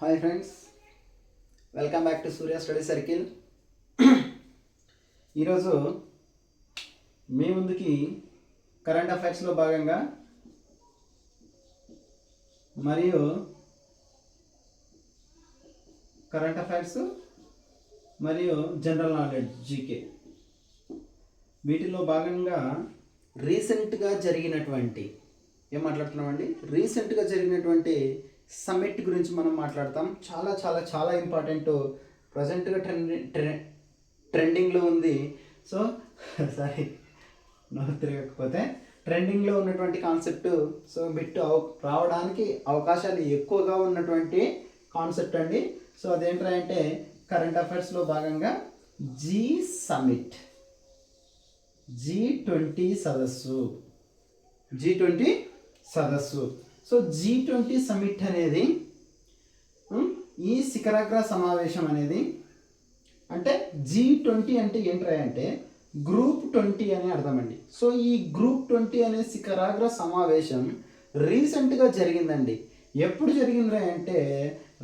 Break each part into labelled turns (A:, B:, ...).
A: Hi friends welcome back to Surya study circle ఈరోజు మీ ముందుకి కరెంట్ అఫైర్స్లో భాగంగా మరియు కరెంట్ అఫైర్స్ మరియు జనరల్ నాలెడ్జ్ జీకే వీటిలో భాగంగా రీసెంట్గా జరిగినటువంటి ఏం మాట్లాడుతున్నామండి? రీసెంట్గా జరిగినటువంటి సమ్మిట్ గురించి మనం మాట్లాడతాం. చాలా చాలా చాలా ఇంపార్టెంట్ ప్రజెంట్గా ట్రెండ్ ట్రెండింగ్లో ఉంది. సో సారీ నోరు తిరగకపోతే. ట్రెండింగ్లో ఉన్నటువంటి కాన్సెప్ట్ సో బిట్ రావడానికి అవకాశాలు ఎక్కువగా ఉన్నటువంటి కాన్సెప్ట్ అండి. సో అదేంటంటే అంటే కరెంట్ అఫైర్స్లో భాగంగా జీ సమ్మిట్ జీ ట్వంటీ సదస్సు. జీ ట్వంటీ సదస్సు. సో జీ ట్వంటీ సమ్మిట్ అనేది ఈ శిఖరాగ్ర సమావేశం అనేది అంటే జీ ట్వంటీ అంటే ఏంట్రా అంటే గ్రూప్ ట్వంటీ అని అర్థమండి. సో ఈ గ్రూప్ ట్వంటీ అనే శిఖరాగ్ర సమావేశం రీసెంట్గా జరిగిందండి. ఎప్పుడు జరిగింది అంటే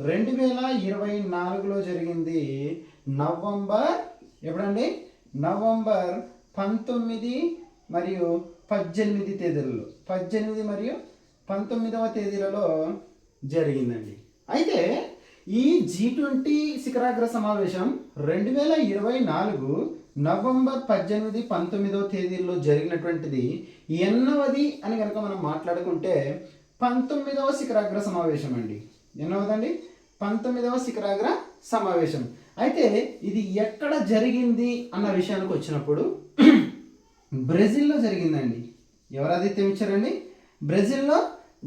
A: రెండు వేల ఇరవై నాలుగులో జరిగింది. నవంబర్ ఎప్పుడండి? నవంబర్ పంతొమ్మిది మరియు పద్దెనిమిది తేదీలలో. పద్దెనిమిది మరియు పంతొమ్మిదవ తేదీలలో జరిగిందండి. అయితే ఈ జీ ట్వంటీ శిఖరాగ్ర సమావేశం రెండు వేల ఇరవై నాలుగు నవంబర్ పద్దెనిమిది పంతొమ్మిదవ తేదీల్లో జరిగినటువంటిది ఎన్నవది అని కనుక మనం మాట్లాడుకుంటే పంతొమ్మిదవ శిఖరాగ్ర సమావేశం అండి. ఎన్నవదండి? పంతొమ్మిదవ శిఖరాగ్ర సమావేశం. అయితే ఇది ఎక్కడ జరిగింది అన్న విషయానికి వచ్చినప్పుడు బ్రెజిల్లో జరిగిందండి. ఎవరు ఆతిథ్యం ఇచ్చారండి? బ్రెజిల్లో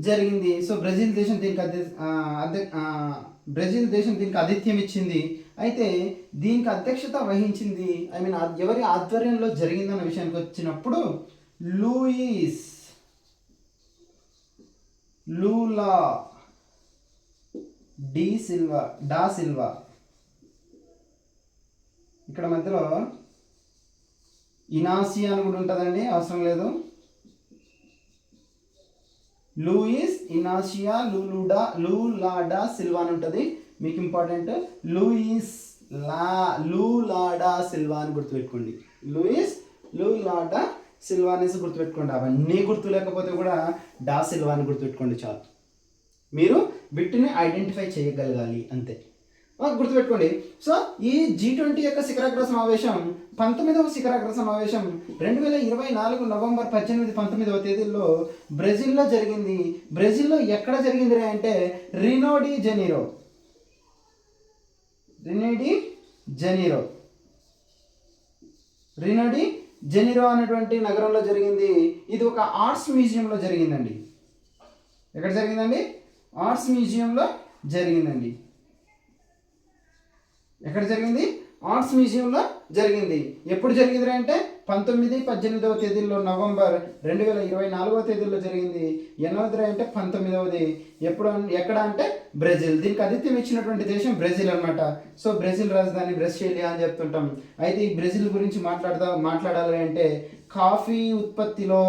A: జరిగింది. సో బ్రెజిల్ దేశం దీనికి అధ్య బ్రెజిల్ దేశం దీనికి ఆతిథ్యం ఇచ్చింది. అయితే దీనికి అధ్యక్షత వహించింది ఐ మీన్ ఎవరి ఆధ్వర్యంలో జరిగిందన్న విషయానికి వచ్చినప్పుడు Luis Lula de Silva da Silva. ఇక్కడ మధ్యలో ఇనాసియా అని కూడా ఉంటుందండి అవసరం లేదు. లూయిస్ ఇనాషియా లూలుడా లూలాడా సిల్వా అని ఉంటుంది. మీకు ఇంపార్టెంట్ లూయిస్ లా లూలాడా సిల్వా అని గుర్తుపెట్టుకోండి. లూయిస్ లూలాడా సిల్వా అనేసి గుర్తుపెట్టుకోండి. అవన్నీ గుర్తు లేకపోతే కూడా డా సిల్వా అని గుర్తుపెట్టుకోండి చాలు. మీరు బిట్ని ఐడెంటిఫై చేయగలగాలి అంతే. గుర్తుపెట్టుకోండి. సో ఈ జీ ట్వంటీ యొక్క శిఖరాగ్ర సమావేశం పంతొమ్మిదవ శిఖరాగ్ర సమావేశం రెండు వేల ఇరవై నాలుగు నవంబర్ పద్దెనిమిది పంతొమ్మిదవ తేదీల్లో బ్రెజిల్లో జరిగింది. బ్రెజిల్లో ఎక్కడ జరిగింది రే అంటే Rio de Janeiro. Rio de Janeiro. Rio de Janeiro అనేటువంటి నగరంలో జరిగింది. ఇది ఒక ఆర్ట్స్ మ్యూజియంలో జరిగిందండి. ఎక్కడ జరిగిందండి? ఆర్ట్స్ మ్యూజియంలో జరిగిందండి. ఎక్కడ జరిగింది? ఆర్ట్స్ మ్యూజియంలో జరిగింది. ఎప్పుడు జరిగింది అంటే పంతొమ్మిది పద్దెనిమిదవ తేదీల్లో నవంబర్ రెండు వేల ఇరవై నాలుగవ తేదీలో జరిగింది. ఎనిమిది అంటే పంతొమ్మిదవది. ఎప్పుడు ఎక్కడ అంటే బ్రెజిల్. దీనికి ఆతిథ్యం ఇచ్చినటువంటి దేశం బ్రెజిల్ అన్నమాట. సో బ్రెజిల్ రాజధాని బ్రెస్టేలియా అని చెప్తుంటాం. అయితే ఈ బ్రెజిల్ గురించి మాట్లాడదా మాట్లాడాలి అంటే కాఫీ ఉత్పత్తిలో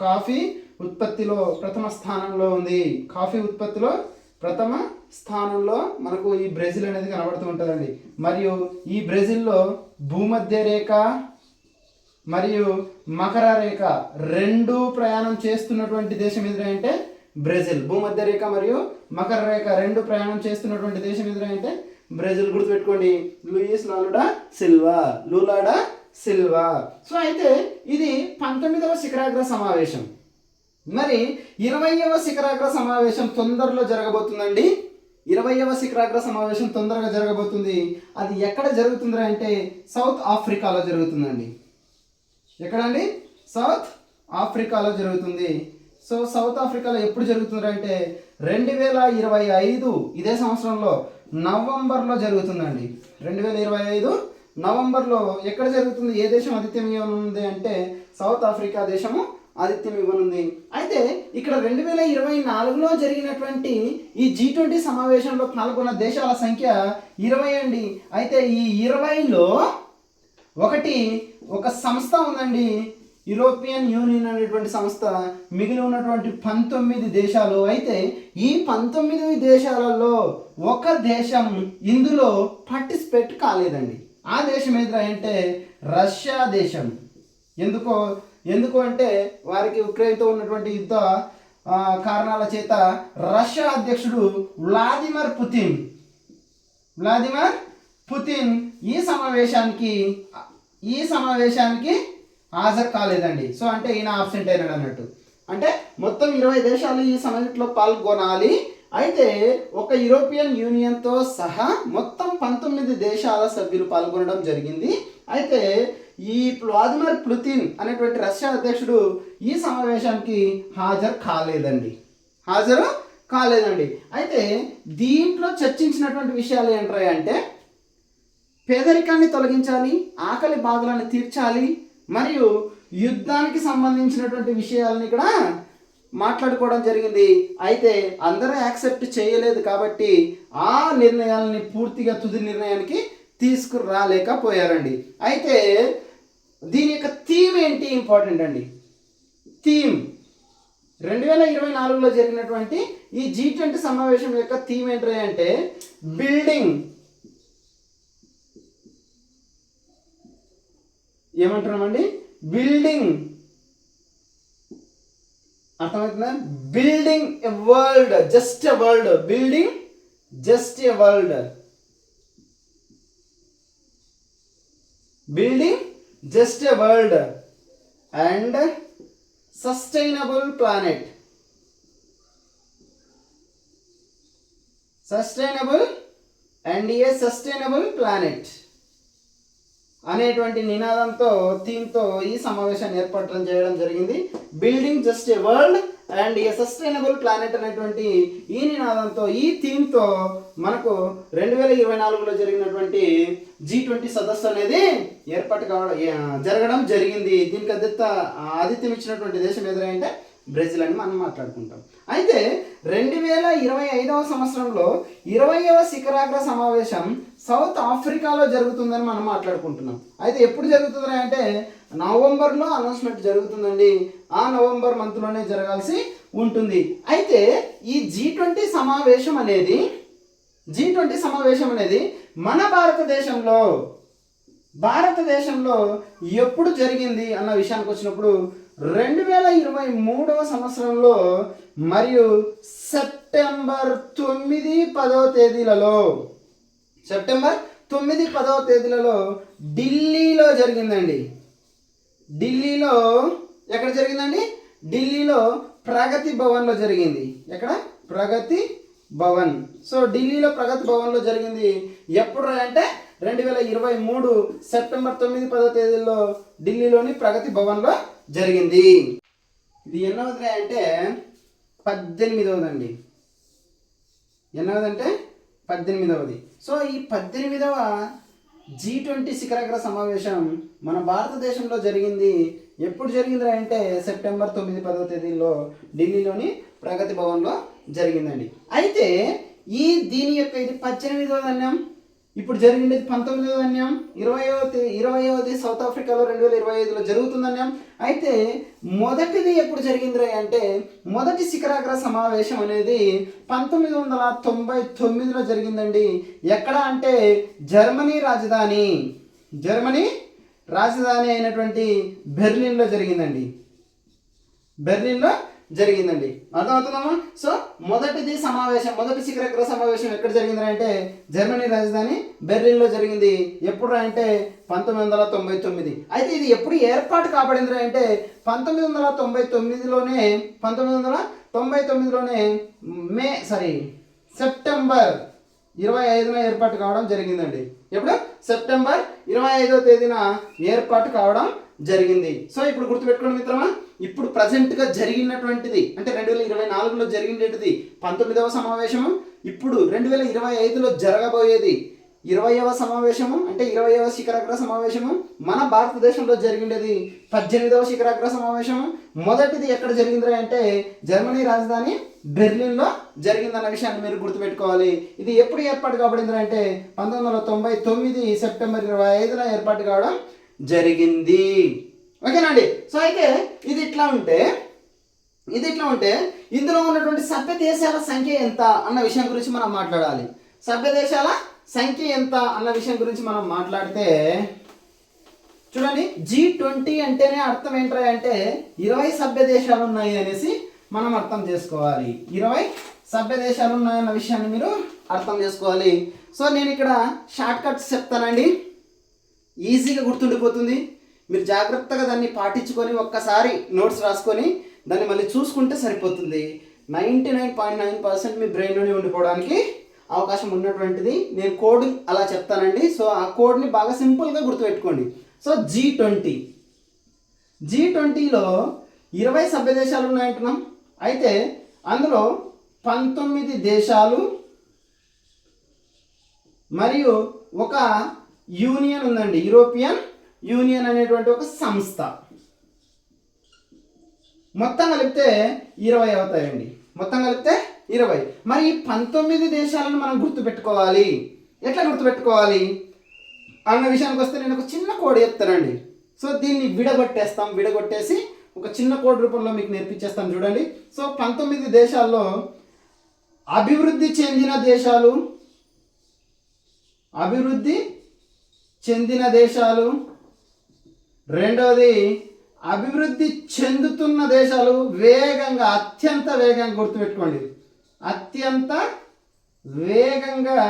A: కాఫీ ఉత్పత్తిలో ప్రథమ స్థానంలో ఉంది. కాఫీ ఉత్పత్తిలో ప్రథమ స్థానంలో మనకు ఈ బ్రెజిల్ అనేది కనబడుతూ ఉంటుందండి. మరియు ఈ బ్రెజిల్లో భూమధ్య రేఖ మరియు మకర రేఖ రెండు ప్రయాణం చేస్తున్నటువంటి దేశం ఎదురంటే బ్రెజిల్. భూమధ్య రేఖ మరియు మకర రేఖ రెండు ప్రయాణం చేస్తున్నటువంటి దేశం ఎదురంటే బ్రెజిల్. గుర్తుపెట్టుకోండి. Luis Lula da Silva Lula da Silva. So అయితే ఇది పంతొమ్మిదవ శిఖరాగ్ర సమావేశం. మరి ఇరవయవ శిఖరాగ్ర సమావేశం తొందరలో జరగబోతుందండి. ఇరవైవ శిఖరాగ్ర సమావేశం తొందరగా జరగబోతుంది. అది ఎక్కడ జరుగుతుంది అంటే సౌత్ ఆఫ్రికాలో జరుగుతుందండి. ఎక్కడండి? సౌత్ ఆఫ్రికాలో జరుగుతుంది. సో సౌత్ ఆఫ్రికాలో ఎప్పుడు జరుగుతుంది అంటే రెండు వేల ఇరవై ఐదు ఇదే సంవత్సరంలో నవంబర్లో జరుగుతుందండి. రెండు వేల ఇరవై ఐదు నవంబర్లో ఎక్కడ జరుగుతుంది? ఏ దేశం ఆతిథ్యం ఉంది అంటే సౌత్ ఆఫ్రికా దేశము ఆతిథ్యం ఇవ్వనుంది. అయితే ఇక్కడ రెండు వేల ఇరవై నాలుగులో జరిగినటువంటి ఈ జీ ట్వంటీ సమావేశంలో పాల్గొన్న దేశాల సంఖ్య ఇరవై అండి. అయితే ఈ ఇరవైలో ఒకటి ఒక సంస్థ ఉందండి. యూరోపియన్ యూనియన్ అనేటువంటి సంస్థ. మిగిలి ఉన్నటువంటి పంతొమ్మిది దేశాలు. అయితే ఈ పంతొమ్మిది దేశాలలో ఒక దేశం ఇందులో పార్టిసిపేట్ కాలేదండి. ఆ దేశం ఏదిరా అంటే రష్యా దేశం. ఎందుకో ఎందుకు అంటే వారికి ఉక్రెయిన్తో ఉన్నటువంటి యుద్ధ కారణాల చేత రష్యా అధ్యక్షుడు వ్లాదిమిర్ పుతిన్ వ్లాదిమిర్ పుతిన్ ఈ సమావేశానికి ఈ సమావేశానికి హాజరు కాలేదండి. సో అంటే ఈయన ఆబ్సెంట్ అయినాడు అన్నట్టు. అంటే మొత్తం ఇరవై దేశాలు ఈ సమిట్లో పాల్గొనాలి. అయితే ఒక యూరోపియన్ యూనియన్తో సహా మొత్తం పంతొమ్మిది దేశాల సభ్యులు పాల్గొనడం జరిగింది. అయితే ఈ వ్లాదిమిర్ పుతిన్ అనేటువంటి రష్యా అధ్యక్షుడు ఈ సమావేశానికి హాజరు కాలేదండి. హాజరు కాలేదండి. అయితే దీంట్లో చర్చించినటువంటి విషయాలు ఏంటాయి అంటే పేదరికాన్ని తొలగించాలి ఆకలి బాధలను తీర్చాలి మరియు యుద్ధానికి సంబంధించినటువంటి విషయాలను ఇక్కడ మాట్లాడుకోవడం జరిగింది. అయితే అందరూ యాక్సెప్ట్ చేయలేదు కాబట్టి ఆ నిర్ణయాలని పూర్తిగా తుది నిర్ణయానికి తీసుకురాలేకపోయారండి. అయితే దీని యొక్క థీమ్ ఏంటి ఇంపార్టెంట్ అండి? థీమ్. రెండు వేల ఇరవై నాలుగులో జరిగినటువంటి ఈ జీ ట్వంటీ సమావేశం యొక్క థీమ్ ఏంటి అంటే బిల్డింగ్. ఏమంటున్నామండి? బిల్డింగ్. అర్థమవుతుందా? Building a world. Just a world. Building just a world. Building just a world and sustainable planet sustainable and a sustainable planet అనేటువంటి నినాదంతో థీమ్తో ఈ సమావేశాన్ని ఏర్పడటం చేయడం జరిగింది. Building just a world and a sustainable planet అనేటువంటి ఈ నినాదంతో ఈ థీమ్తో మనకు రెండు వేల ఇరవై నాలుగులో జరిగినటువంటి జీ ట్వంటీ సదస్సు అనేది ఏర్పాటు కావడం జరగడం జరిగింది. దీనికి అధ్యత ఆతిథ్యం ఇచ్చినటువంటి దేశం ఎదురంటే బ్రెజిల్ అని మనం మాట్లాడుకుంటాం. అయితే రెండు వేల ఇరవై ఐదవ సంవత్సరంలో ఇరవైవ శిఖరాగ్ర సమావేశం సౌత్ ఆఫ్రికాలో జరుగుతుందని మనం మాట్లాడుకుంటున్నాం. అయితే ఎప్పుడు జరుగుతుంది అంటే నవంబర్లో అనౌన్స్మెంట్ జరుగుతుందండి. ఆ నవంబర్ మంత్లోనే జరగాల్సి ఉంటుంది. అయితే ఈ జీ ట్వంటీ సమావేశం అనేది జీ ట్వంటీ సమావేశం అనేది మన భారతదేశంలో భారతదేశంలో ఎప్పుడు జరిగింది అన్న విషయానికి వచ్చినప్పుడు రెండు వేల ఇరవై మూడవ సంవత్సరంలో మరియు సెప్టెంబర్ తొమ్మిది పదవ తేదీలలో సెప్టెంబర్ తొమ్మిది పదవ తేదీలలో ఢిల్లీలో జరిగిందండి. ఢిల్లీలో ఎక్కడ జరిగిందండి? ఢిల్లీలో ప్రగతి భవన్లో జరిగింది. ఎక్కడ? ప్రగతి భవన్. సో ఢిల్లీలో ప్రగతి భవన్లో జరిగింది ఎప్పుడు అంటే రెండు వేల ఇరవై మూడు సెప్టెంబర్ తొమ్మిది పదో తేదీలో ఢిల్లీలోని ప్రగతి భవన్లో జరిగింది. ఇది ఎన్నవది అంటే పద్దెనిమిదవదండి. ఎన్నవది అంటే పద్దెనిమిదవది. సో ఈ పద్దెనిమిదవ జీ ట్వంటీ శిఖరాగ్ర సమావేశం మన భారతదేశంలో జరిగింది. ఎప్పుడు జరిగింది అంటే సెప్టెంబర్ తొమ్మిది పదవ తేదీలో ఢిల్లీలోని ప్రగతి భవన్లో జరిగిందండి. అయితే ఈ దీని యొక్క ఇది పద్దెనిమిదవ ధన్యం ఇప్పుడు జరిగింది పంతొమ్మిదవ అన్యాయం. ఇరవయో తే- ఇరవయవది సౌత్ ఆఫ్రికాలో రెండు వేల ఇరవై ఐదులో జరుగుతుందన్యం అయితే మొదటిది ఎప్పుడు జరిగింది అంటే మొదటి శిఖరాగ్ర సమావేశం అనేది పంతొమ్మిది వందల తొంభై తొమ్మిదిలో జరిగిందండి. ఎక్కడ అంటే జర్మనీ రాజధాని జర్మనీ రాజధాని అయినటువంటి బెర్లిన్లో జరిగిందండి. బెర్లిన్లో జరిగిందండి. అర్థమవుతుందమ్మా? సో మొదటిది సమావేశం మొదటి శిఖరాగ్ర సమావేశం ఎక్కడ జరిగింది అంటే జర్మనీ రాజధాని బెర్లిన్లో జరిగింది. ఎప్పుడు అంటే పంతొమ్మిది వందల తొంభై తొమ్మిది. అయితే ఇది ఎప్పుడు ఏర్పాటు కాబడింది అంటే పంతొమ్మిది వందల తొంభై తొమ్మిదిలోనే పంతొమ్మిది వందల తొంభై తొమ్మిదిలోనే మే సారీ సెప్టెంబర్ ఇరవై ఐదున ఏర్పాటు కావడం జరిగిందండి. ఎప్పుడు? సెప్టెంబర్ ఇరవై ఐదో తేదీన ఏర్పాటు కావడం జరిగింది. సో ఇప్పుడు గుర్తుపెట్టుకోండి మిత్రమా ఇప్పుడు ప్రజెంట్గా జరిగినటువంటిది అంటే రెండు వేల ఇరవై నాలుగులో జరిగినటువంటిది పంతొమ్మిదవ సమావేశము ఇప్పుడు రెండు వేల ఇరవై ఐదులో జరగబోయేది ఇరవైవ సమావేశము అంటే ఇరవైవ శిఖరాగ్ర సమావేశము మన భారతదేశంలో జరిగిండేది పద్దెనిమిదవ శిఖరాగ్ర సమావేశము. మొదటిది ఎక్కడ జరిగింది అంటే జర్మనీ రాజధాని బెర్లిన్లో జరిగిందన్న విషయాన్ని మీరు గుర్తుపెట్టుకోవాలి. ఇది ఎప్పుడు ఏర్పాటు కాబడింది అంటే పంతొమ్మిది వందల తొంభై తొమ్మిది సెప్టెంబర్ ఇరవై ఐదున ఏర్పాటు కావడం జరిగింది. ఓకేనండి. సో అయితే ఇది ఇట్లా ఉంటే ఇది ఇట్లా ఉంటే ఇందులో ఉన్నటువంటి సభ్య దేశాల సంఖ్య ఎంత అన్న విషయం గురించి మనం మాట్లాడాలి. సభ్య దేశాల సంఖ్య ఎంత అన్న విషయం గురించి మనం మాట్లాడితే చూడండి జీ ట్వంటీ అంటేనే అర్థం ఏంటంటే అంటే ఇరవై సభ్య దేశాలు ఉన్నాయి అనేసి మనం అర్థం చేసుకోవాలి. ఇరవై సభ్య దేశాలు ఉన్నాయన్న విషయాన్ని మీరు అర్థం చేసుకోవాలి. సో నేను ఇక్కడ షార్ట్ కట్స్ చెప్తానండి. ఈజీగా గుర్తుండిపోతుంది. మీరు జాగ్రత్తగా దాన్ని పాటించుకొని ఒక్కసారి నోట్స్ రాసుకొని దాన్ని మళ్ళీ చూసుకుంటే సరిపోతుంది. Ninety nine point nine percent మీ బ్రెయిన్లోనే ఉండిపోవడానికి అవకాశం ఉన్నటువంటిది. నేను కోడ్ అలా చెప్తానండి. సో ఆ కోడ్ని బాగా సింపుల్గా గుర్తుపెట్టుకోండి. So G twenty. జీ ట్వంటీలో ఇరవై సభ్య దేశాలు ఉన్నాయంటున్నాం. అయితే అందులో పంతొమ్మిది దేశాలు మరియు ఒక యూనియన్ ఉందండి. యూరోపియన్ యూనియన్ అనేటువంటి ఒక సంస్థ. మొత్తం కలిపితే ఇరవై అవుతాయండి. మొత్తం కలిపితే ఇరవై. మరి ఈ పంతొమ్మిది దేశాలను మనం గుర్తుపెట్టుకోవాలి. ఎట్లా గుర్తుపెట్టుకోవాలి? అన్న విషయానికి వస్తే నేను ఒక చిన్న కోడ్ చెప్తానండి. సో దీన్ని విడగొట్టేస్తాం. విడగొట్టేసి ఒక చిన్న కోడ్ రూపంలో మీకు నేర్పించేస్తాం చూడండి. సో పంతొమ్మిది దేశాల్లో అభివృద్ధి చెందిన దేశాలు అభివృద్ధి చెందిన దేశాలు రెండవది అభివృద్ధి చెందుతున్న దేశాలు వేగంగా అత్యంత వేగంగా గుర్తుపెట్టుకోండి. అత్యంత వేగంగా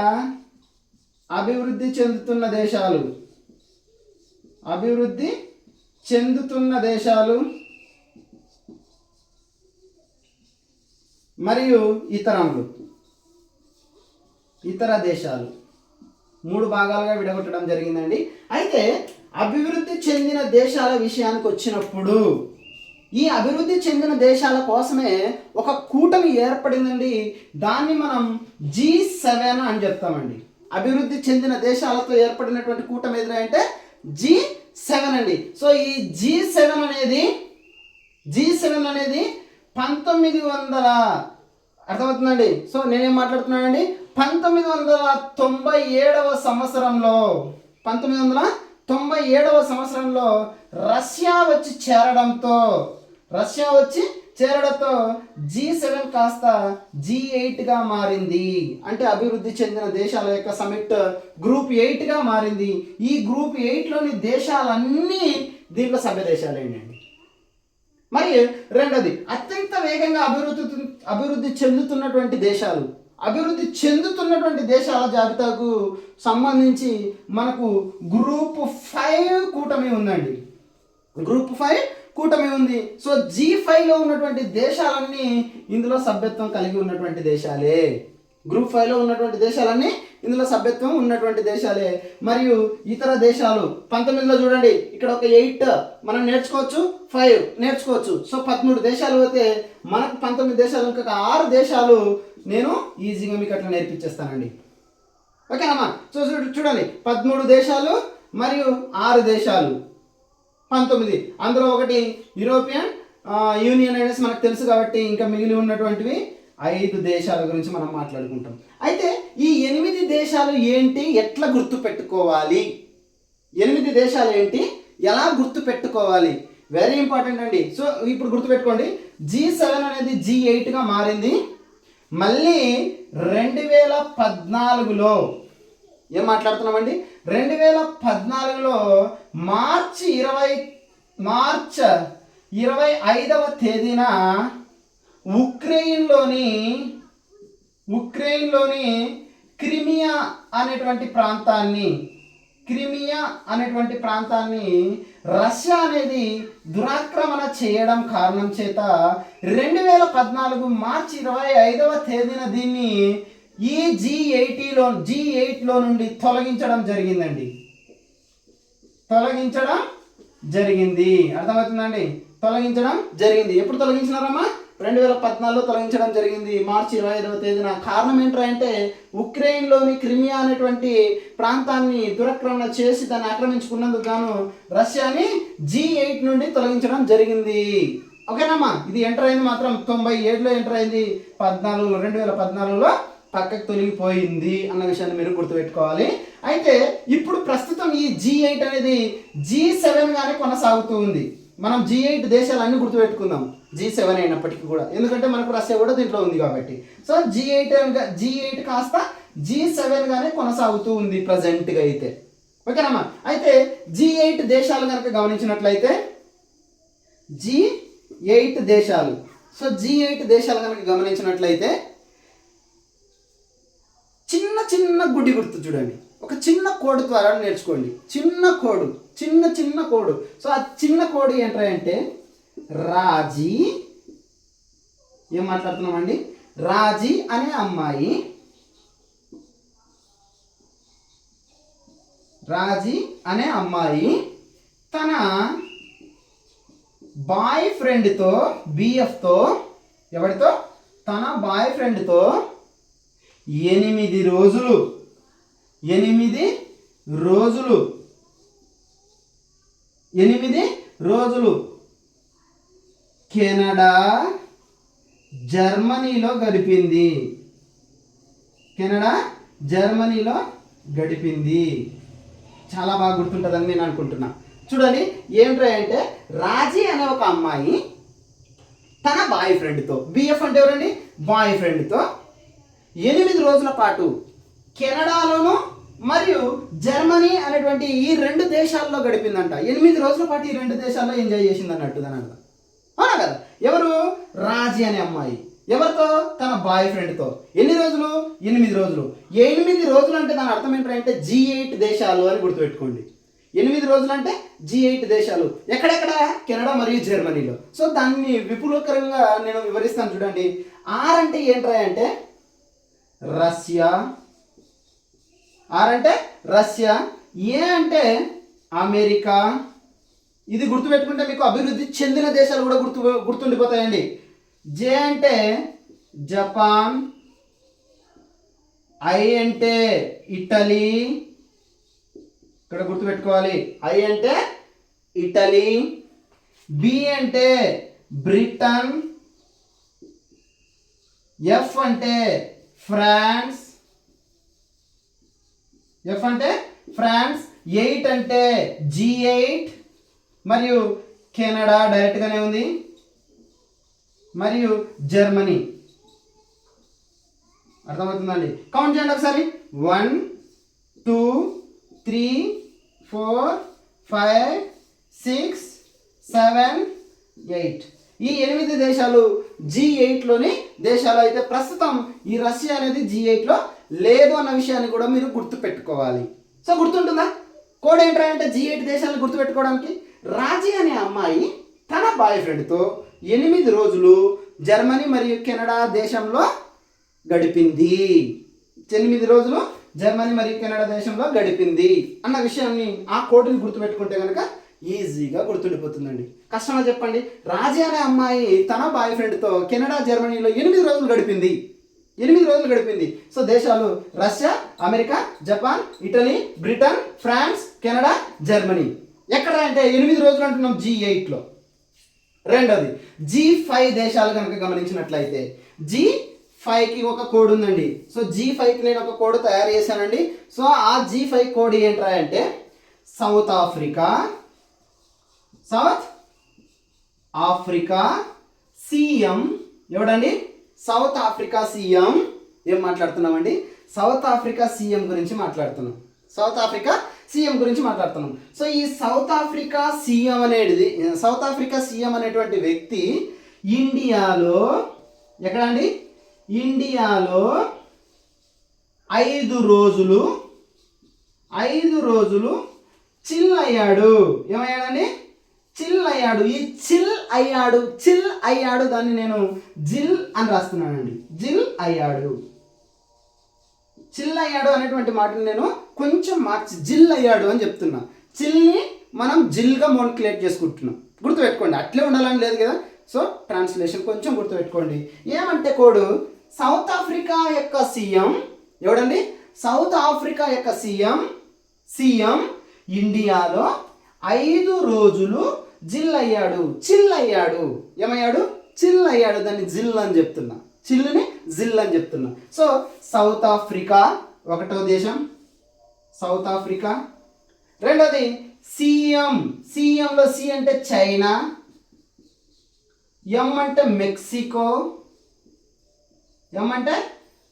A: అభివృద్ధి చెందుతున్న దేశాలు. అభివృద్ధి చెందుతున్న దేశాలు మరియు ఇతరములు. ఇతర దేశాలు. మూడు భాగాలుగా విడగొట్టడం జరిగిందండి. అయితే అభివృద్ధి చెందిన దేశాల విషయానికి వచ్చినప్పుడు ఈ అభివృద్ధి చెందిన దేశాల కోసమే ఒక కూటమి ఏర్పడిందండి. దాన్ని మనం జీ సెవెన్ అని చెప్తామండి. అభివృద్ధి చెందిన దేశాలతో ఏర్పడినటువంటి కూటమి ఏదైనా అంటే జీ సెవెన్ అండి. సో ఈ జీ సెవెన్ అనేది జీ సెవెన్ అనేది పంతొమ్మిది వందల అర్థమవుతుందండి? సో నేనేం మాట్లాడుతున్నానండి? పంతొమ్మిది వందల తొంభై ఏడవ సంవత్సరంలో పంతొమ్మిది వందల తొంభై ఏడవ సంవత్సరంలో రష్యా వచ్చి చేరడంతో రష్యా వచ్చి చేరడంతో జీ సెవెన్ కాస్త జీ ఎయిట్గా మారింది. అంటే అభివృద్ధి చెందిన దేశాల యొక్క సమిట్ గ్రూప్ ఎయిట్గా మారింది. ఈ గ్రూప్ ఎయిట్లోని దేశాలన్నీ దీంట్లో సభ్య దేశాలేనండి మరి రెండోది అత్యంత వేగంగా అభివృద్ధి అభివృద్ధి చెందుతున్నటువంటి దేశాలు. అభివృద్ధి చెందుతున్నటువంటి దేశాల జాబితాకు సంబంధించి మనకు గ్రూప్ ఫైవ్ కూటమి ఉందండి. గ్రూప్ ఫైవ్ కూటమి ఉంది. సో జీ ఫైవ్లో ఉన్నటువంటి దేశాలన్నీ ఇందులో సభ్యత్వం కలిగి ఉన్నటువంటి దేశాలే. గ్రూప్ ఫైవ్లో ఉన్నటువంటి దేశాలన్నీ ఇందులో సభ్యత్వం ఉన్నటువంటి దేశాలే. మరియు ఇతర దేశాలు పంతొమ్మిదిలో చూడండి ఇక్కడ ఒక ఎయిట్ మనం నేర్చుకోవచ్చు ఫైవ్ నేర్చుకోవచ్చు. సో పదమూడు దేశాలు అయితే మనకు పంతొమ్మిది దేశాలు ఇంకొక ఆరు దేశాలు నేను ఈజీగా మీకు అట్లా నేర్పించేస్తానండి. ఓకేనమ్మా చూసి చూడండి పదమూడు దేశాలు మరియు ఆరు దేశాలు. పంతొమ్మిది. అందులో ఒకటి యూరోపియన్ యూనియన్ అనేసి మనకు తెలుసు కాబట్టి ఇంకా మిగిలి ఉన్నటువంటివి ఐదు దేశాల గురించి మనం మాట్లాడుకుంటాం. అయితే ఈ ఎనిమిది దేశాలు ఏంటి ఎట్లా గుర్తు పెట్టుకోవాలి ఎనిమిది దేశాలు ఏంటి ఎలా గుర్తు పెట్టుకోవాలి వెరీ ఇంపార్టెంట్ అండి. సో ఇప్పుడు గుర్తుపెట్టుకోండి. జీ సెవెన్ అనేది జీ ఎయిట్గా మారింది. మళ్ళీ రెండు వేల పద్నాలుగులో ఏం మాట్లాడుతున్నామండి? రెండు వేల పద్నాలుగులో మార్చి ఇరవై మార్చ్ ఇరవై ఐదవ తేదీన ఉక్రెయిన్లోని ఉక్రెయిన్లోని క్రిమియా అనేటువంటి ప్రాంతాన్ని క్రిమియా అనేటువంటి ప్రాంతాన్ని రష్యా అనేది దురాక్రమణ చేయడం కారణం చేత రెండు వేల పద్నాలుగు మార్చి ఇరవై ఐదవ తేదీన దీన్ని ఈ జీ ఎయిటీలో జీ ఎయిట్లో నుండి తొలగించడం జరిగిందండి. తొలగించడం జరిగింది. అర్థమవుతుందండి తొలగించడం జరిగింది. ఎప్పుడు తొలగించినారమ్మా? రెండు వేల పద్నాలుగులో తొలగించడం జరిగింది. మార్చి ఇరవై ఐదవ తేదీన. కారణం ఏంటంటే ఉక్రెయిన్లోని క్రిమియా అనేటువంటి ప్రాంతాన్ని దురక్రమణ చేసి దాన్ని ఆక్రమించుకున్నందుకు గాను రష్యాని జీ ఎయిట్ నుండి తొలగించడం జరిగింది. ఓకేనమ్మా? ఇది ఎంటర్ అయింది మాత్రం తొంభై ఏడులో ఎంటర్ అయింది. పద్నాలుగు రెండు వేల పద్నాలుగులో పక్కకు తొలగిపోయింది అన్న విషయాన్ని మీరు గుర్తుపెట్టుకోవాలి. అయితే ఇప్పుడు ప్రస్తుతం ఈ జీ ఎయిట్ అనేది జీ సెవెన్ గానే కొనసాగుతూ ఉంది. మనం జీ ఎయిట్ దేశాలన్నీ గుర్తుపెట్టుకుందాం. జీ సెవెన్ అయినప్పటికీ కూడా. ఎందుకంటే మనకు రష్యా కూడా దీంట్లో ఉంది కాబట్టి. So G eight G eight కాస్త జీ సెవెన్ గానే కొనసాగుతూ ఉంది ప్రజెంట్గా అయితే. ఓకేనమ్మా అయితే జీ ఎయిట్ దేశాలు కనుక గమనించినట్లయితే జీ ఎయిట్ దేశాలు. సో జీ ఎయిట్ దేశాలు కనుక గమనించినట్లయితే చిన్న చిన్న గుడ్డి గుర్తు చూడండి. ఒక చిన్న కోడ్ ద్వారా నేర్చుకోండి. చిన్న కోడు చిన్న చిన్న కోడు. సో ఆ చిన్న కోడ్ ఏంటంటే రాజీ? ఏం మాట్లాడుతున్నామండి? రాజీ అనే అమ్మాయి. రాజీ అనే అమ్మాయి తన బాయ్ ఫ్రెండ్తో బిఎఫ్తో ఎవరితో? తన బాయ్ ఫ్రెండ్తో ఎనిమిది రోజులు ఎనిమిది రోజులు ఎనిమిది రోజులు కెనడా జర్మనీలో గడిపింది. కెనడా జర్మనీలో గడిపింది. చాలా బాగా గుర్తుంటుందని నేను అనుకుంటున్నా. చూడండి ఏంట్రా అంటే రాజీ అనే ఒక అమ్మాయి తన బాయ్ ఫ్రెండ్తో బిఎఫ్ అంటే ఎవరండి? బాయ్ ఫ్రెండ్తో ఎనిమిది రోజుల పాటు కెనడాలోను మరియు జర్మనీ అనేటువంటి ఈ రెండు దేశాల్లో గడిపిందంట. ఎనిమిది రోజుల పాటు ఈ రెండు దేశాల్లో ఎంజాయ్ చేసింది అన్నట్టు దాని అర్థం. అవునా కదా? ఎవరు? రాజీ అనే అమ్మాయి. ఎవరితో? తన బాయ్ ఫ్రెండ్తో. ఎన్ని రోజులు? ఎనిమిది రోజులు. ఎనిమిది రోజులు అంటే దాని అర్థం ఏంటంటే జీ ఎయిట్ దేశాలు అని గుర్తుపెట్టుకోండి. ఎనిమిది రోజులు అంటే జీ ఎయిట్ దేశాలు. ఎక్కడెక్కడ? కెనడా మరియు జర్మనీలో. సో దాన్ని విపులకరంగా నేను వివరిస్తాను చూడండి. ఆర్ అంటే ఏంట్రా అంటే? రష్యా. ఆర్ అంటే రష్యా. ఏ అంటే? అమెరికా. ఇది గుర్తుపెట్టుకుంటే మీకు అభివృద్ధి చెందిన దేశాలు కూడా గుర్తు గుర్తుండిపోతాయండి. జే అంటే జపాన్ ఐ అంటే ఇటలీ. ఇక్కడ గుర్తుపెట్టుకోవాలి. ఐ అంటే ఇటలీ. బి అంటే బ్రిటన్. ఎఫ్ అంటే ఫ్రాన్స్. ఎఫ్ అంటే ఫ్రాన్స్. ఎయిట్ అంటే జీ ఎయిట్ మరియు కెనడా డైరెక్ట్గానే ఉంది. మరియు జర్మనీ. అర్థమవుతుందండి కౌంట్ చేయండి ఒకసారి. One two three four five six seven eight ఈ ఎనిమిది దేశాలు జీ ఎయిట్లోని దేశాలు అయితే ప్రస్తుతం ఈ రష్యా అనేది జీ ఎయిట్లో లేదు అన్న విషయాన్ని కూడా మీరు గుర్తుపెట్టుకోవాలి. సో గుర్తుంటుందా? కోడ్ ఏంటంటే జీ ఎయిట్ దేశాలను గుర్తుపెట్టుకోవడానికి? రాజీ అనే అమ్మాయి తన బాయ్ ఫ్రెండ్తో ఎనిమిది రోజులు జర్మనీ మరియు కెనడా దేశంలో గడిపింది. ఎనిమిది రోజులు జర్మనీ మరియు కెనడా దేశంలో గడిపింది అన్న విషయాన్ని ఆ కోటిని గుర్తుపెట్టుకుంటే కనుక ఈజీగా గుర్తుండిపోతుందండి. కష్టమా చెప్పండి. రాజీ అనే అమ్మాయి తన బాయ్ ఫ్రెండ్తో కెనడా జర్మనీలో ఎనిమిది రోజులు గడిపింది. ఎనిమిది రోజులు గడిపింది. సో దేశాలు Russia America Japan Italy Britain France Canada Germany. ఎక్కడ అంటే ఎనిమిది రోజులు అంటున్నాం జీ ఎయిట్లో రెండోది జీ ఫైవ్ దేశాలు కనుక గమనించినట్లయితే జీ ఫైవ్కి ఒక కోడ్ ఉందండి. సో జీ ఫైవ్కి నేను ఒక కోడ్ తయారు చేశానండి. సో ఆ జీ ఫైవ్ కోడ్ ఏంట్రా అంటే South Africa South Africa CM ఎవడండి? సౌత్ ఆఫ్రికా సీఎం ఏం మాట్లాడుతున్నామండి? సౌత్ ఆఫ్రికా సీఎం గురించి మాట్లాడుతున్నాం. సౌత్ ఆఫ్రికా సీఎం గురించి మాట్లాడుతున్నాం. సో ఈ సౌత్ ఆఫ్రికా సీఎం అనేది సౌత్ ఆఫ్రికా సీఎం అనేటువంటి వ్యక్తి ఇండియాలో ఎక్కడండి ఇండియాలో ఐదు రోజులు ఐదు రోజులు చిల్ అయ్యాడు. ఏమయ్యాడని చిల్ అయ్యాడు. ఈ చిల్ అయ్యాడు చిల్ అయ్యాడు దాన్ని నేను జిల్ అని రాస్తున్నానండి. జిల్ అయ్యాడు. చిల్ అయ్యాడు అనేటువంటి మాటను నేను కొంచెం మార్చి జిల్ అయ్యాడు అని చెప్తున్నా. చిల్ని మనం జిల్గా మోనిక్యులేట్ చేసుకుంటున్నాం. గుర్తుపెట్టుకోండి అట్లే ఉండాలని లేదు కదా? సో ట్రాన్స్లేషన్ కొంచెం గుర్తుపెట్టుకోండి. ఏమంటే కోడు సౌత్ ఆఫ్రికా యొక్క సీఎం ఎవడండి? సౌత్ ఆఫ్రికా యొక్క సీఎం సీఎం ఇండియాలో ఐదు రోజులు జిల్ అయ్యాడు చిల్ అయ్యాడు ఏమయ్యాడు? చిల్ అయ్యాడు దాన్ని జిల్ అని చెప్తున్నా. చిల్లుని జిల్ అని చెప్తున్నా. సో సౌత్ ఆఫ్రికా ఒకటో దేశం. South Africa. రెండోది సిఎం. సిఎంలో సి అంటే చైనా. ఎం అంటే మెక్సికో. ఎం అంటే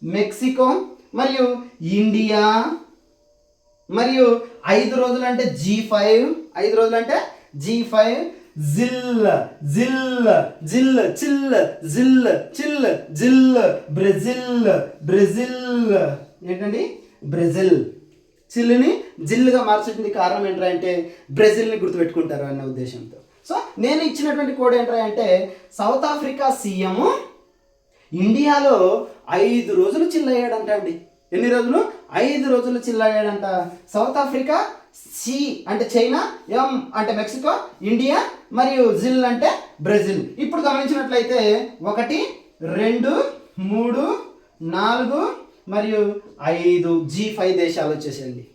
A: మెక్సికో. మరియు ఇండియా. మరియు ఐదు రోజులు అంటే జీ ఫైవ్. ఐదు రోజులు అంటే జీ ఫైవ్. జిల్ జిల్ జిల్ చిల్ జిల్ చిల్ జిల్ బ్రెజిల్ బ్రెజిల్ ఏంటండి? బ్రెజిల్. చిల్లుని జిల్లుగా మార్చడానికి కారణం ఏంట్రా అంటే బ్రెజిల్ని గుర్తుపెట్టుకుంటారు అన్న ఉద్దేశంతో. సో నేను ఇచ్చినటువంటి కోడ్ ఏంట్రా అంటే సౌత్ ఆఫ్రికా సీఎం ఇండియాలో ఐదు రోజులు చిల్లయ్యాడంట అండి. ఎన్ని రోజులు? ఐదు రోజులు చిల్లయ్యాడంట. సౌత్ ఆఫ్రికా సి అంటే చైనా ఎం అంటే మెక్సికో ఇండియా మరియు జిల్ అంటే బ్రెజిల్. ఇప్పుడు గమనించినట్లయితే ఒకటి రెండు మూడు నాలుగు మరియు ఐదు జీ ఫైవ్ దేశాలు వచ్చేసేయండి.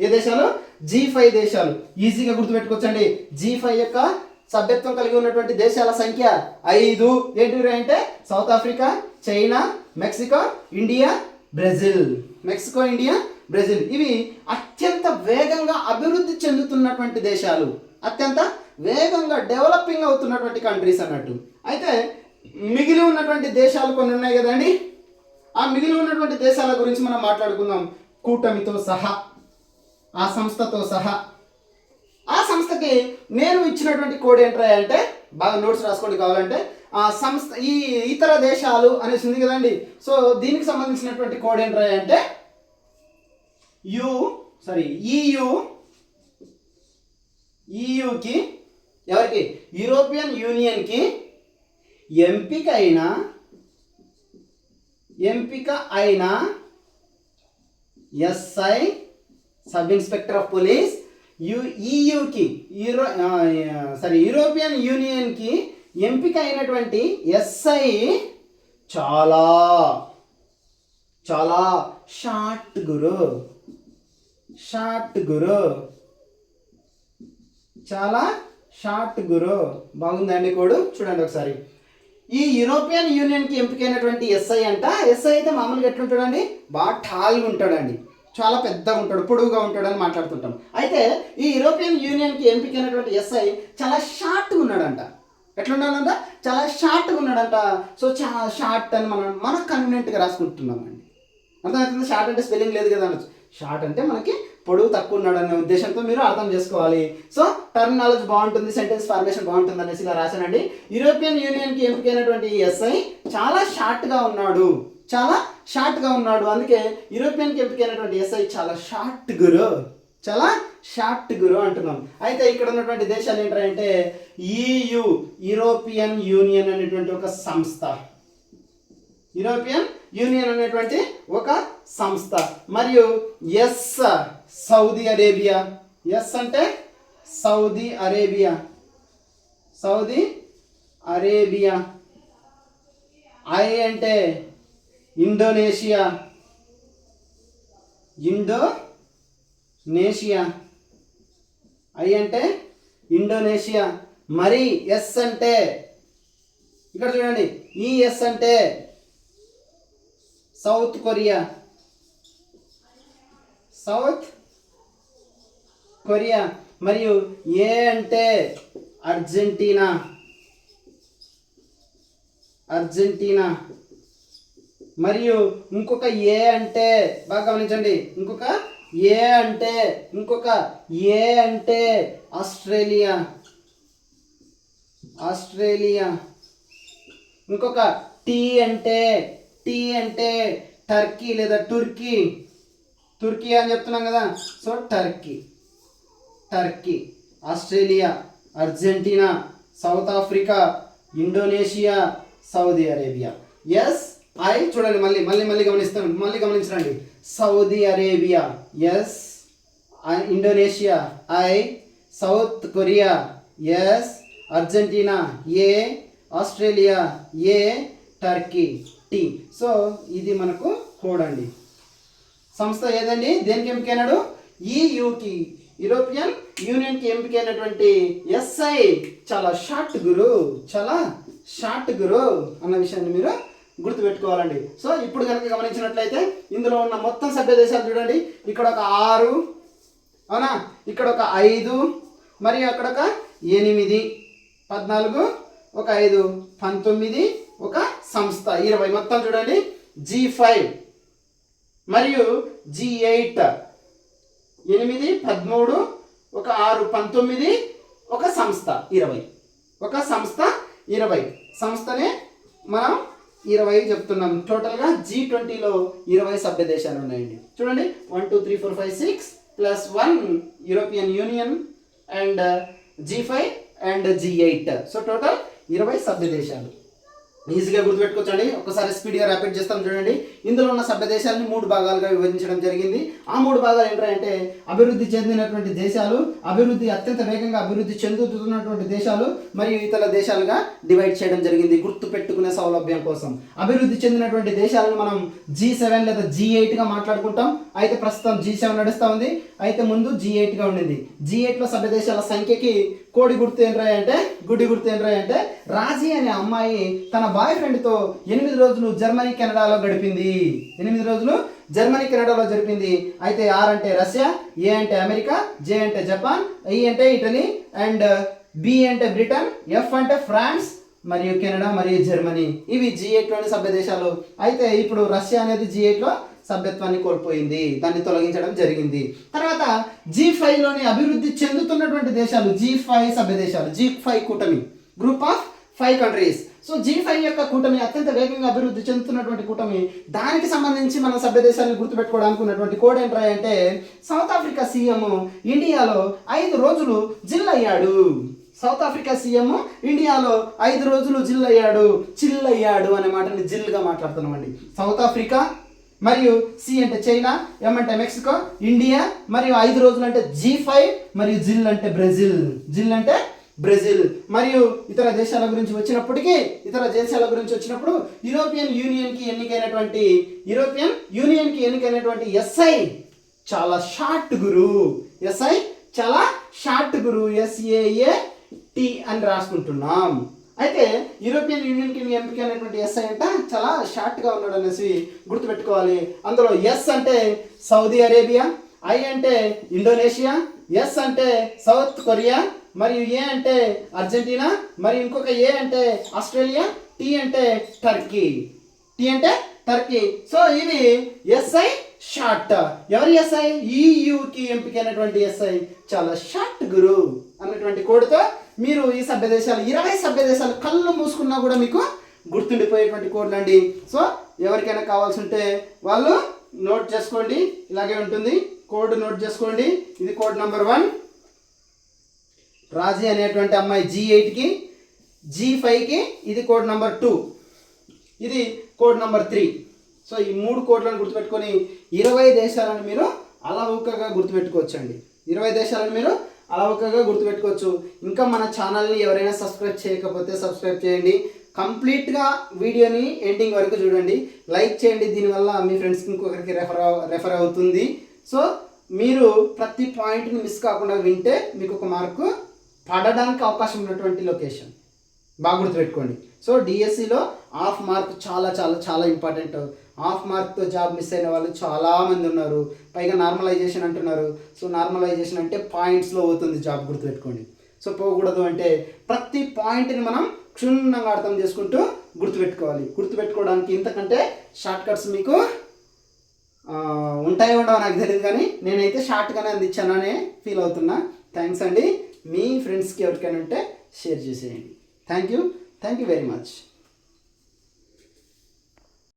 A: ఏ దేశాలు? జీ ఫైవ్ దేశాలు. ఈజీగా గుర్తుపెట్టుకోవచ్చండి. జీ ఫైవ్ యొక్క సభ్యత్వం కలిగి ఉన్నటువంటి దేశాల సంఖ్య ఐదు. ఏంటివి అంటే? South Africa China Mexico India Brazil. Mexico India Brazil. ఇవి అత్యంత వేగంగా అభివృద్ధి చెందుతున్నటువంటి దేశాలు. అత్యంత వేగంగా డెవలపింగ్ అవుతున్నటువంటి కంట్రీస్ అన్నట్టు. అయితే మిగిలి ఉన్నటువంటి దేశాలు కొన్ని ఉన్నాయి కదండి? ఆ మిగిలి ఉన్నటువంటి దేశాల గురించి మనం మాట్లాడుకుందాం. కూటమితో సహా ఆ సంస్థతో సహా. ఆ సంస్థకి నేను ఇచ్చినటువంటి కోడ్ ఏంట్రా అంటే బాగా నోట్స్ రాసుకోండి కావాలంటే ఆ సంస్థ ఈ ఇతర దేశాలు అనేసి ఉంది కదండి. సో దీనికి సంబంధించినటువంటి కోడ్ ఏంట్రా అంటే యు సారీ ఈయు ఈయుకి ఎవరికి? యూరోపియన్ యూనియన్కి ఎంపిక అయిన ఎంపిక అయిన SI sub inspector of police U ఈయుకి euro sorry European యూనియన్కి ఎంపిక అయినటువంటి ఎస్ఐ చాలా చాలా షార్ట్ గురు. షార్ట్ గురు. చాలా షార్ట్ గురు. బాగుందండి కోడు. చూడండి ఒకసారి. ఈ యూరోపియన్ యూనియన్కి ఎంపికైనటువంటి ఎస్ఐ అంట. ఎస్ఐ అయితే మామూలుగా ఎట్లుంటాడండి? బాగా టాల్గా ఉంటాడండి. చాలా పెద్దగా ఉంటాడు. పొడుగుగా ఉంటాడని మాట్లాడుతుంటాం. అయితే ఈ యూరోపియన్ యూనియన్కి ఎంపికైనటువంటి ఎస్ఐ చాలా షార్ట్గా ఉన్నాడంట. ఎట్లున్నాడంట చాలా షార్ట్గా ఉన్నాడంట. సో చాలా షార్ట్ అని మనం మనకు కన్వీనియంట్గా రాసుకుంటున్నామండి. అర్థమవుతుంది? షార్ట్ అంటే స్పెల్లింగ్ లేదు కదా అనొచ్చు. షార్ట్ అంటే మనకి పొడవు తక్కువ ఉన్నాడు అనే ఉద్దేశంతో మీరు అర్థం చేసుకోవాలి. సో టర్మ్ నాలెడ్జ్ బాగుంటుంది సెంటెన్స్ ఫార్మేషన్ బాగుంటుంది అనేసి ఇలా రాశానండి. యూరోపియన్ యూనియన్కి ఎంపికైనటువంటి ఈ ఎస్ఐ చాలా షార్ట్గా ఉన్నాడు. చాలా షార్ట్గా ఉన్నాడు. అందుకే యూరోపియన్కి ఎంపికైనటువంటి ఎస్ఐ చాలా షార్ట్ గురు. చాలా షార్ట్ గురు అంటున్నాం. అయితే ఇక్కడ ఉన్నటువంటి దేశాలు ఏంటంటే ఈయు యూరోపియన్ యూనియన్ అనేటువంటి ఒక సంస్థ. యూరోపియన్ యూనియన్ అనేటువంటి ఒక సంస్థ. మరియు ఎస్ సౌదీ అరేబియా. ఎస్ అంటే Saudi Arabia. Saudi Arabia. I అంటే ఇండోనేషియా. ఇండోనేషియా. ఐ అంటే ఇండోనేషియా. మరి ఎస్ అంటే ఇక్కడ చూడండి ఈ ఎస్ అంటే సౌత్ కొరియా సౌత్ కొరియా మరియు ఏ అంటే అర్జెంటీనా? అర్జెంటీనా. మరియు ఇంకొక ఏ అంటే బాగా గమనించండి. ఇంకొక ఏ అంటే ఇంకొక ఏ అంటే ఆస్ట్రేలియా. ఆస్ట్రేలియా. ఇంకొక టీ అంటే టీ అంటే టర్కీ లేదా టుర్కీ. తుర్కీ అని చెప్తున్నాం కదా. So Turkey. Turkey. Australia Argentina South Africa Indonesia Saudi Arabia. S I చూడండి మళ్ళీ మళ్ళీ మళ్ళీ గమనిస్తాను మళ్ళీ గమనించండి. Saudi Arabia. S Indonesia. I South Korea. S Argentina. A Australia. A Turkey T so ఇది మనకు కోడ్ అండి. సంస్థ ఏదండి? దేనికి ఎంపికైనాడు ఈయుకి యూరోపియన్ యూనియన్కి ఎంపికైనటువంటి ఎస్ఐ చాలా షార్ట్ గురు చాలా షార్ట్ గురు అన్న విషయాన్ని మీరు గుర్తుపెట్టుకోవాలండి. సో ఇప్పుడు కనుక గమనించినట్లయితే ఇందులో ఉన్న మొత్తం సభ్య దేశాలు చూడండి. ఇక్కడ ఒక ఆరు అవునా? ఇక్కడ ఒక ఐదు మరియు అక్కడ ఒక ఎనిమిది పద్నాలుగు ఒక ఐదు పంతొమ్మిది ఒక సంస్థ. ఇరవై మొత్తం చూడండి. జీ ఫైవ్ మరియు జీ ఎయిట్ ఎనిమిది పదమూడు ఒక ఆరు పంతొమ్మిది ఒక సంస్థ ఇరవై. ఒక సంస్థ ఇరవై. సంస్థనే మనం ఇరవై చెప్తున్నాం. టోటల్గా జీ ట్వంటీలో ఇరవై సభ్య దేశాలు ఉన్నాయండి. చూడండి. One two three four five six plus one European Union and G five and G eight so total ఇరవై సభ్య దేశాలు. ఈజీగా గుర్తుపెట్టుకోవచ్చండి. ఒకసారి స్పీడ్గా ర్యాపిడ్ చేస్తాం చూడండి. ఇందులో ఉన్న సభ్య దేశాలని మూడు భాగాలుగా విభజించడం జరిగింది. ఆ మూడు భాగాలు ఏంటంటే అభివృద్ధి చెందినటువంటి దేశాలు అభివృద్ధి అత్యంత వేగంగా అభివృద్ధి చెందుతున్నటువంటి దేశాలు మరియు ఇతర దేశాలుగా డివైడ్ చేయడం జరిగింది గుర్తు పెట్టుకునే సౌలభ్యం కోసం. అభివృద్ధి చెందినటువంటి దేశాలను మనం జీ సెవెన్ లేదా జీ ఎయిట్గా మాట్లాడుకుంటాం. అయితే ప్రస్తుతం జీ సెవెన్ నడుస్తూ ఉంది. అయితే ముందు జీ ఎయిట్గా ఉండింది. జీ ఎయిట్లో సభ్య దేశాల సంఖ్యకి కోడి గుర్తు ఏంట్రా అంటే గుడ్డి గుర్తు ఏంట్రా అంటే రాజీ అనే అమ్మాయి తన బాయ్ ఫ్రెండ్తో ఎనిమిది రోజులు జర్మనీ కెనడాలో గడిపింది. ఎనిమిది రోజులు జర్మనీ కెనడాలో జరిపింది. అయితే ఆర్ అంటే రష్యా ఏ అంటే అమెరికా జే అంటే జపాన్ ఐ అంటే ఇటలీ అండ్ బి అంటే బ్రిటన్ ఎఫ్ అంటే ఫ్రాన్స్ మరియు కెనడా మరియు జర్మనీ. ఇవి జీ ఎయిట్లోని సభ్య దేశాలు అయితే ఇప్పుడు రష్యా అనేది జీ ఎయిట్లో సభ్యత్వాన్ని కోల్పోయింది. దాన్ని తొలగించడం జరిగింది. తర్వాత జీ ఫైవ్లోని అభివృద్ధి చెందుతున్నటువంటి దేశాలు జీ ఫైవ్ సభ్య దేశాలు జీ ఫైవ్ కూటమి. Group of five countries so G five యొక్క కూటమి అత్యంత వేగంగా అభివృద్ధి చెందుతున్నటువంటి కూటమి. దానికి సంబంధించి మన సభ్య దేశాన్ని గుర్తుపెట్టుకోవడానికి ఉన్నటువంటి కోడ్ ఏంట్రా అంటే సౌత్ ఆఫ్రికా సీఎం ఇండియాలో ఐదు రోజులు జిల్ అయ్యాడు సౌత్ ఆఫ్రికా సీఎం ఇండియాలో ఐదు రోజులు జిల్ అయ్యాడు చిల్ అయ్యాడు అనే మాటని జిల్గా మాట్లాడుతున్నామండి. సౌత్ ఆఫ్రికా మరియు సి అంటే చైనా ఎం అంటే మెక్సికో ఇండియా మరియు ఐదు రోజులు అంటే జీ ఫైవ్ మరియు జిల్ అంటే బ్రెజిల్. జిల్ అంటే బ్రెజిల్ మరియు ఇతర దేశాల గురించి వచ్చినప్పటికీ ఇతర దేశాల గురించి వచ్చినప్పుడు యూరోపియన్ యూనియన్కి ఎన్నికైనటువంటి యూరోపియన్ యూనియన్కి ఎన్నికైనటువంటి ఎస్ఐ చాలా షార్ట్ గురు. ఎస్ఐ చాలా షార్ట్ గురు. ఎస్ఏఏ టి అని రాసుకుంటున్నాం. అయితే యూరోపియన్ యూనియన్కి ఎంపికైనటువంటి ఎస్ అంటే చాలా షార్ట్గా ఉన్నాడు అనేసి గుర్తుపెట్టుకోవాలి. అందులో ఎస్ అంటే సౌదీ అరేబియా ఐ అంటే ఇండోనేషియా ఎస్ అంటే సౌత్ కొరియా మరియు ఏ అంటే అర్జెంటీనా? మరి ఇంకొక ఏ అంటే ఆస్ట్రేలియా? టీ అంటే టర్కీ. టీ అంటే టర్కీ. సో ఇది ఎస్ఐ షార్ట్. ఎవరి ఎస్ఐ? ఈయుకి ఎంపికైనటువంటి ఎస్ఐ. చాలా షార్ట్ గురు అన్నటువంటి కోడ్తో మీరు ఈ సభ్య దేశాలు ఇరవై సభ్య దేశాలు కళ్ళు మూసుకున్నా కూడా మీకు గుర్తుండిపోయేటువంటి కోడ్లు అండి సో ఎవరికైనా కావాల్సి ఉంటే వాళ్ళు నోట్ చేసుకోండి. ఇలాగే ఉంటుంది. కోడ్ నోట్ చేసుకోండి. ఇది కోడ్ నెంబర్ వన్. రాజీ అనేటువంటి అమ్మాయి జీ ఎయిట్కి జీ ఫైవ్కి ఇది కోడ్ నెంబర్ టూ ఇది కోడ్ నెంబర్ త్రీ సో ఈ మూడు కోడ్లను గుర్తుపెట్టుకొని ఇరవై దేశాలను మీరు అలవోకగా గుర్తుపెట్టుకోవచ్చండి. ఇరవై దేశాలను మీరు అలవోకగా గుర్తుపెట్టుకోవచ్చు. ఇంకా మన ఛానల్ని ఎవరైనా సబ్స్క్రైబ్ చేయకపోతే సబ్స్క్రైబ్ చేయండి. కంప్లీట్గా వీడియోని ఎండింగ్ వరకు చూడండి. లైక్ చేయండి. దీనివల్ల మీ ఫ్రెండ్స్కి ఇంకొకరికి రెఫర్ రెఫర్ అవుతుంది. సో మీరు ప్రతి పాయింట్ని మిస్ కాకుండా వింటే మీకు ఒక మార్కు పడడానికి అవకాశం ఉన్నటువంటి లొకేషన్ బాగా గుర్తుపెట్టుకోండి. సో డిఎస్సిలో హాఫ్ మార్క్ చాలా చాలా చాలా ఇంపార్టెంట్ హాఫ్ మార్క్తో జాబ్ మిస్ అయిన వాళ్ళు చాలామంది ఉన్నారు. పైగా నార్మలైజేషన్ అంటున్నారు. సో నార్మలైజేషన్ అంటే పాయింట్స్లో అవుతుంది జాబ్ గుర్తుపెట్టుకోండి. సో పోకూడదు అంటే ప్రతి పాయింట్ని మనం క్షుణ్ణంగా అర్థం చేసుకుంటూ గుర్తుపెట్టుకోవాలి. గుర్తుపెట్టుకోవడానికి ఇంతకంటే షార్ట్ కట్స్ మీకు ఉంటాయో ఉండవో నాకు తెలియదు కానీ నేనైతే షార్ట్గానే అందించాననే ఫీల్ అవుతున్నా. థ్యాంక్స్ అండి. మీ ఫ్రెండ్స్కి ఎవరికైనా ఉంటే షేర్ చేసేయండి. Thank you. Thank you very much.